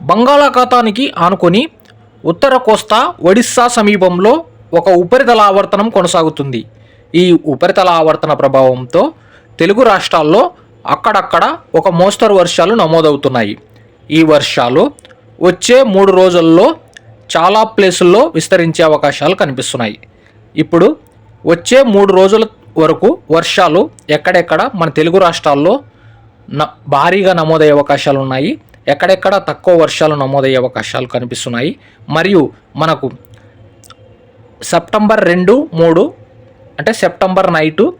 బంగాళాఖాతానికి ఆనుకొని ఉత్తర కోస్తా ఒడిస్సా సమీపంలో ఒక ఉపరితల ఆవర్తనం కొనసాగుతుంది. ఈ ఉపరితల ఆవర్తన ప్రభావంతో తెలుగు రాష్ట్రాల్లో అక్కడక్కడ ఒక మోస్తరు వర్షాలు నమోదవుతున్నాయి. ఈ వర్షాలు వచ్చే మూడు రోజుల్లో చాలా ప్లేసుల్లో విస్తరించే అవకాశాలు కనిపిస్తున్నాయి. ఇప్పుడు వచ్చే మూడు రోజుల వరకు వర్షాలు ఎక్కడెక్కడ మన తెలుగు రాష్ట్రాల్లో న భారీగా నమోదయ్యే అవకాశాలు ఉన్నాయి ఎక్కడెక్కడ తక్కువ వర్షాలు నమోదయ్యే అవకాశాలు కనిపిస్తున్నాయి. మరియు మనకు సెప్టెంబర్ రెండు మూడు అంటే సెప్టెంబర్ నైటు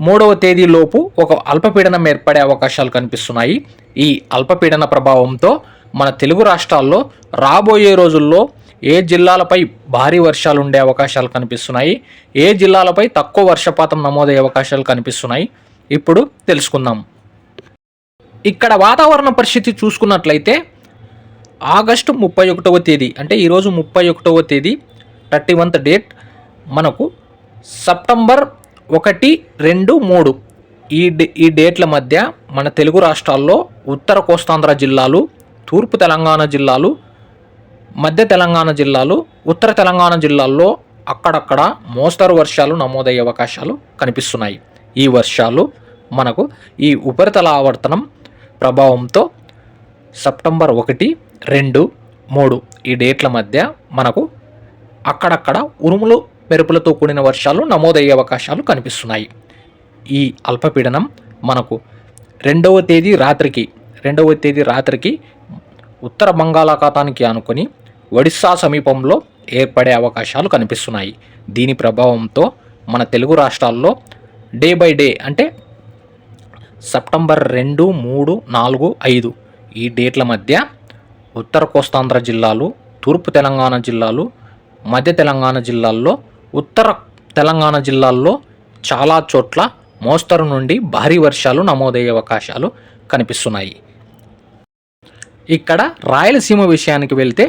మూడవ తేదీలోపు ఒక అల్పపీడనం ఏర్పడే అవకాశాలు కనిపిస్తున్నాయి. ఈ అల్పపీడన ప్రభావంతో మన తెలుగు రాష్ట్రాల్లో రాబోయే రోజుల్లో ఏ జిల్లాలపై భారీ వర్షాలు ఉండే అవకాశాలు కనిపిస్తున్నాయి? ఏ జిల్లాలపై తక్కువ వర్షపాతం నమోదయ్యే అవకాశాలు కనిపిస్తున్నాయి? ఇప్పుడు తెలుసుకుందాం. ఇక్కడ వాతావరణ పరిస్థితి చూసుకున్నట్లయితే ఆగస్టు ముప్పై ఒకటవ తేదీ అంటే ఈరోజు ముప్పై ఒకటవ తేదీ థర్టీ వన్త్ డేట్ మనకు సెప్టెంబర్ ఒకటి రెండు మూడు ఈ డే ఈ డేట్ల మధ్య మన తెలుగు రాష్ట్రాల్లో ఉత్తర కోస్తాంధ్ర జిల్లాలు తూర్పు తెలంగాణ జిల్లాలు మధ్య తెలంగాణ జిల్లాలు ఉత్తర తెలంగాణ జిల్లాల్లో అక్కడక్కడ మోస్తరు వర్షాలు నమోదయ్యే అవకాశాలు కనిపిస్తున్నాయి. ఈ వర్షాలు మనకు ఈ ఉపరితల ఆవర్తనం ప్రభావంతో సెప్టెంబర్ ఒకటి రెండు మూడు ఈ డేట్ల మధ్య మనకు అక్కడక్కడ ఉరుములు మెరుపులతో కూడిన వర్షాలు నమోదయ్యే అవకాశాలు కనిపిస్తున్నాయి. ఈ అల్పపీడనం మనకు రెండవ తేదీ రాత్రికి రెండవ తేదీ రాత్రికి ఉత్తర బంగాళాఖాతానికి ఆనుకొని ఒడిస్సా సమీపంలో ఏర్పడే అవకాశాలు కనిపిస్తున్నాయి. దీని ప్రభావంతో మన తెలుగు రాష్ట్రాల్లో డే బై డే అంటే సెప్టెంబర్ రెండు మూడు నాలుగు ఐదు. ఈ డేట్ల మధ్య ఉత్తర కోస్తాంధ్ర జిల్లాలు తూర్పు తెలంగాణ జిల్లాలు మధ్య తెలంగాణ జిల్లాల్లో ఉత్తర తెలంగాణ జిల్లాల్లో చాలా చోట్ల మోస్తరు నుండి భారీ వర్షాలు నమోదయ్యే అవకాశాలు కనిపిస్తున్నాయి. ఇక్కడ రాయలసీమ విషయానికి వెళ్తే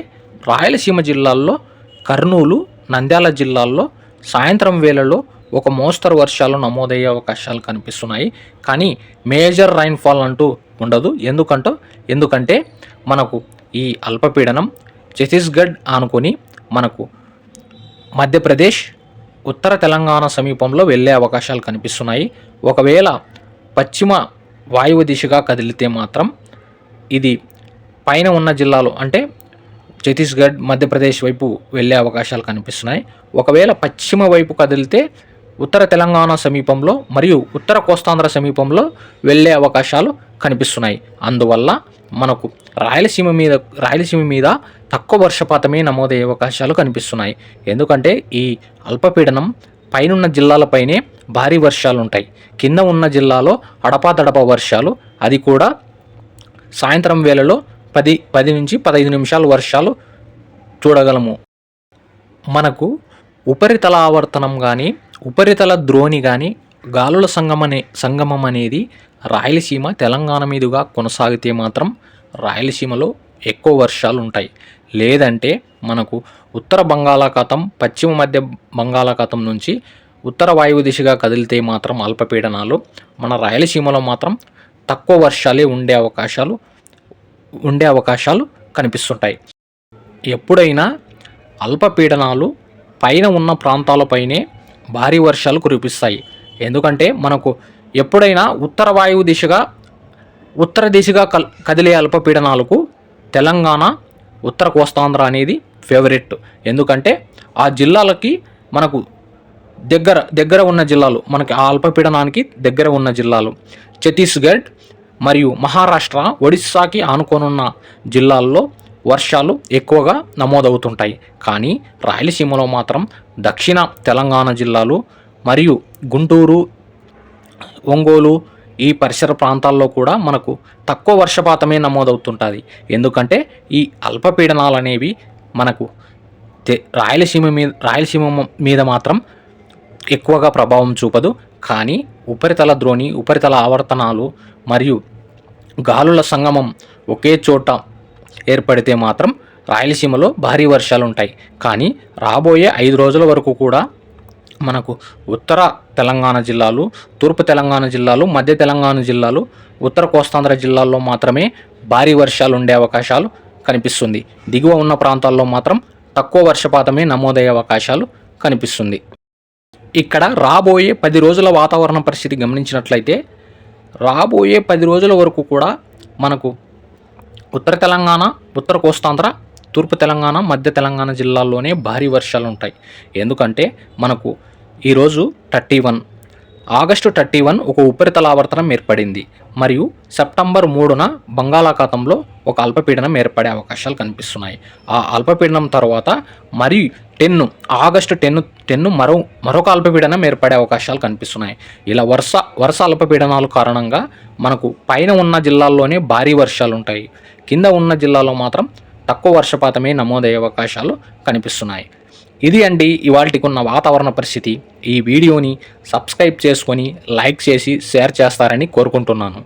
రాయలసీమ జిల్లాల్లో కర్నూలు నంద్యాల జిల్లాల్లో సాయంత్రం వేళలో ఒక మోస్తరు వర్షాలు నమోదయ్యే అవకాశాలు కనిపిస్తున్నాయి. కానీ మేజర్ రైన్ఫాల్ అంటూ ఉండదు. ఎందుకంటో? ఎందుకంటే మనకు ఈ అల్పపీడనం ఛత్తీస్గఢ్ ఆనుకొని మనకు మధ్యప్రదేశ్ ఉత్తర తెలంగాణ సమీపంలో వెళ్ళే అవకాశాలు కనిపిస్తున్నాయి. ఒకవేళ పశ్చిమ వాయువు దిశగా కదిలితే మాత్రం ఇది పైన ఉన్న జిల్లాలు అంటే ఛత్తీస్గఢ్ మధ్యప్రదేశ్ వైపు వెళ్ళే అవకాశాలు కనిపిస్తున్నాయి. ఒకవేళ పశ్చిమ వైపు కదిలితే ఉత్తర తెలంగాణ సమీపంలో మరియు ఉత్తర కోస్తాంధ్ర సమీపంలో వెళ్ళే అవకాశాలు కనిపిస్తున్నాయి. అందువల్ల మనకు రాయలసీమ మీద రాయలసీమ మీద తక్కువ వర్షపాతమే నమోదయ్యే అవకాశాలు కనిపిస్తున్నాయి. ఎందుకంటే ఈ అల్పపీడనం పైనున్న జిల్లాలపైనే భారీ వర్షాలు ఉంటాయి కింద ఉన్న జిల్లాలో అడపాదడప వర్షాలు అది కూడా సాయంత్రం వేళలో పది పది నుంచి పదహైదు నిమిషాలు వర్షాలు చూడగలము. మనకు ఉపరితల ఆవర్తనం కానీ ఉపరితల ద్రోణి కానీ గాలుల సంగమనే సంగమం అనేది రాయలసీమ తెలంగాణ మీదుగా కొనసాగితే మాత్రం రాయలసీమలో ఎక్కువ వర్షాలు ఉంటాయి లేదంటే మనకు ఉత్తర బంగాళాఖాతం పశ్చిమ మధ్య బంగాళాఖాతం నుంచి ఉత్తర వాయువు దిశగా కదిలితే మాత్రం అల్పపీడనాలు మన రాయలసీమలో మాత్రం తక్కువ వర్షాలే ఉండే అవకాశాలు ఉండే అవకాశాలు కనిపిస్తుంటాయి. ఎప్పుడైనా అల్పపీడనాలు పైన ఉన్న ప్రాంతాలపైనే భారీ వర్షాలు కురిపిస్తాయి. ఎందుకంటే మనకు ఎప్పుడైనా ఉత్తర వాయువు దిశగా ఉత్తర దిశగా కల్ కదిలే అల్పపీడనాలకు తెలంగాణ ఉత్తర కోస్తాంధ్ర అనేది ఫేవరెట్. ఎందుకంటే ఆ జిల్లాలకి మనకు దగ్గర దగ్గర ఉన్న జిల్లాలు మనకి ఆ అల్పపీడనానికి దగ్గర ఉన్న జిల్లాలు ఛత్తీస్గఢ్ మరియు మహారాష్ట్ర ఒడిస్సాకి ఆనుకోనున్న జిల్లాల్లో వర్షాలు ఎక్కువగా నమోదవుతుంటాయి. కానీ రాయలసీమలో మాత్రం దక్షిణ తెలంగాణ జిల్లాలు మరియు గుంటూరు ఒంగోలు ఈ పరిసర ప్రాంతాల్లో కూడా మనకు తక్కువ వర్షపాతమే నమోదవుతుంటుంది. ఎందుకంటే ఈ అల్పపీడనాలు అనేవి మనకు రాయలసీమ మీద రాయలసీమ మీద మాత్రం ఎక్కువగా ప్రభావం చూపదు. కానీ ఉపరితల ద్రోణి ఉపరితల ఆవర్తనాలు మరియు గాలుల సంగమం ఒకే చోట ఏర్పడితే మాత్రం రాయలసీమలో భారీ వర్షాలు ఉంటాయి కానీ రాబోయే ఐదు రోజుల వరకు కూడా మనకు ఉత్తర తెలంగాణ జిల్లాలు తూర్పు తెలంగాణ జిల్లాలు మధ్య తెలంగాణ జిల్లాలు ఉత్తర కోస్తాంధ్ర జిల్లాల్లో మాత్రమే భారీ వర్షాలు ఉండే అవకాశాలు కనిపిస్తుంది. దిగువ ఉన్న ప్రాంతాల్లో మాత్రం తక్కువ వర్షపాతమే నమోదయ్యే అవకాశాలు కనిపిస్తుంది. ఇక్కడ రాబోయే పది రోజుల వాతావరణ పరిస్థితి గమనించినట్లయితే రాబోయే పది రోజుల వరకు కూడా మనకు ఉత్తర తెలంగాణ ఉత్తర కోస్తాంధ్ర తూర్పు తెలంగాణ మధ్య తెలంగాణ జిల్లాల్లోనే భారీ వర్షాలు ఉంటాయి ఎందుకంటే మనకు ఈరోజు thirty one August thirty one ఒక ఉపరితల ఆవర్తనం ఏర్పడింది. మరియు సెప్టెంబర్ మూడున బంగాళాఖాతంలో ఒక అల్పపీడనం ఏర్పడే అవకాశాలు కనిపిస్తున్నాయి. ఆ అల్పపీడనం తర్వాత మరి టెన్ ఆగస్టు టెన్ టెన్ మరో మరొక అల్పపీడనం ఏర్పడే అవకాశాలు కనిపిస్తున్నాయి. ఇలా వరుస వరుస అల్పపీడనాల కారణంగా మనకు పైన ఉన్న జిల్లాల్లోనే భారీ వర్షాలు ఉంటాయి కింద ఉన్న జిల్లాలో మాత్రం తక్కువ వర్షపాతమే నమోదయ్యే అవకాశాలు కనిపిస్తున్నాయి. ఇది అండి ఇవాళకి ఉన్న వాతావరణ పరిస్థితి. ఈ వీడియోని సబ్స్క్రైబ్ చేసుకొని లైక్ చేసి షేర్ చేస్తారని కోరుకుంటున్నాను.